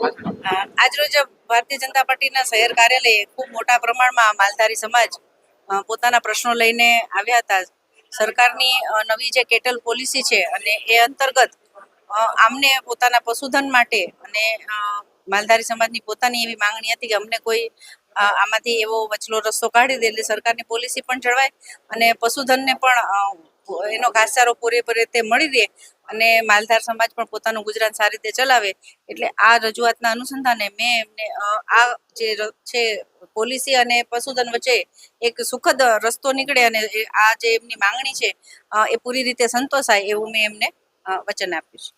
આજરોજ ભારતીય જનતા પાર્ટીના શહેર કાર્યાલયે ખૂબ મોટા પ્રમાણમાં માલધારી સમાજ પોતાના પ્રશ્નો લઈને આવ્યા હતા. સરકારની નવી જે કેટલ પોલિસી છે અને એ અંતર્ગત આમને પોતાના પશુધન માટે અને માલધારી સમાજની પોતાની એવી માંગણી હતી કે અમને કોઈ આમાંથી એવો વચલો રસ્તો કાઢી દે એટલે સરકારની પોલિસી પણ જળવાય અને પશુધનને પણ એનો ઘાસચારો પૂરેપૂરી રીતે મળી રહે અને માલધાર સમાજ પણ પોતાનું ગુજરાન સારી રીતે ચલાવે એટલે આ રજૂઆતના અનુસંધાને મેં એમને આ જે છે, પોલિસી અને પશુધન વચ્ચે એક સુખદ રસ્તો નીકળે અને આ જે એમની માંગણી છે એ પૂરી રીતે સંતોષાય એવું મેં એમને વચન આપ્યું છે.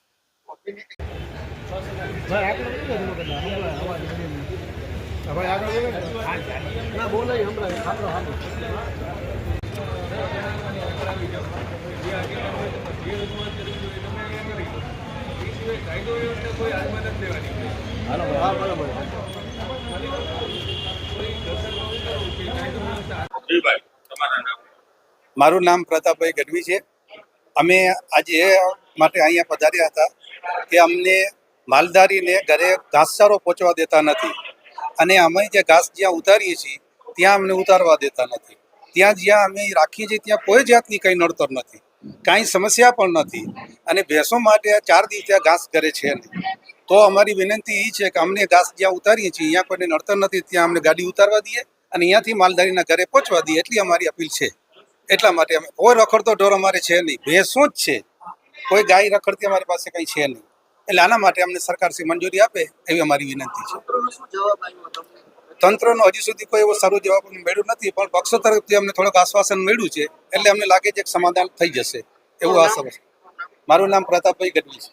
મારું નામ પ્રતાપભાઈ ગઢવી છે. અમે આજે એ માટે અહીંયા પધાર્યા હતા કે અમને માલધારીને ઘરે ઘાસચારો પહોંચવા દેતા નથી. અને અમે જે ઘાસ જ્યાં ઉતારીએ છીએ, ત્યાં અમને ઉતારવા દેતા નથી. ત્યાં જ્યાં અમે રાખીએ છીએ, ત્યાં કોઈ જાતની કંઈ નડતર નથી. કાંઈ સમસ્યા પણ નથી. અને ભેંસો માટે ચાર દિવસ ત્યાં ઘાસ કરે છે તો અમારી વિનંતી એ છે કે અમને ઘાસ જ્યાં ઉતારીએ છીએ, અહીંયા કોઈને નડતર નથી, ત્યાં અમને ગાડી ઉતારવા દઈએ અને અહીંયાથી માલધારીના ઘરે પહોંચવા દઈએ એટલી અમારી અપીલ છે. એટલા માટે અમે કોઈ રખડતો ઢોર અમારે છે નહીં. ભેંસો જ છે. કોઈ ગાય રખડતી અમારી પાસે કંઈ છે નહીં. એટલે આના માટે અમને સરકાર શ્રી મંજૂરી આપે એવી અમારી વિનંતી છે. તંત્રનો હજી સુધી કોઈ એવો સારો જવાબ મળ્યો નથી, પણ પક્ષો તરફથી અમને થોડુંક આશ્વાસન મળ્યું છે, એટલે અમને લાગે છે કે સમાધાન થઈ જશે. એવું આશા મારું નામ પ્રતાપભાઈ ગઢવી છે.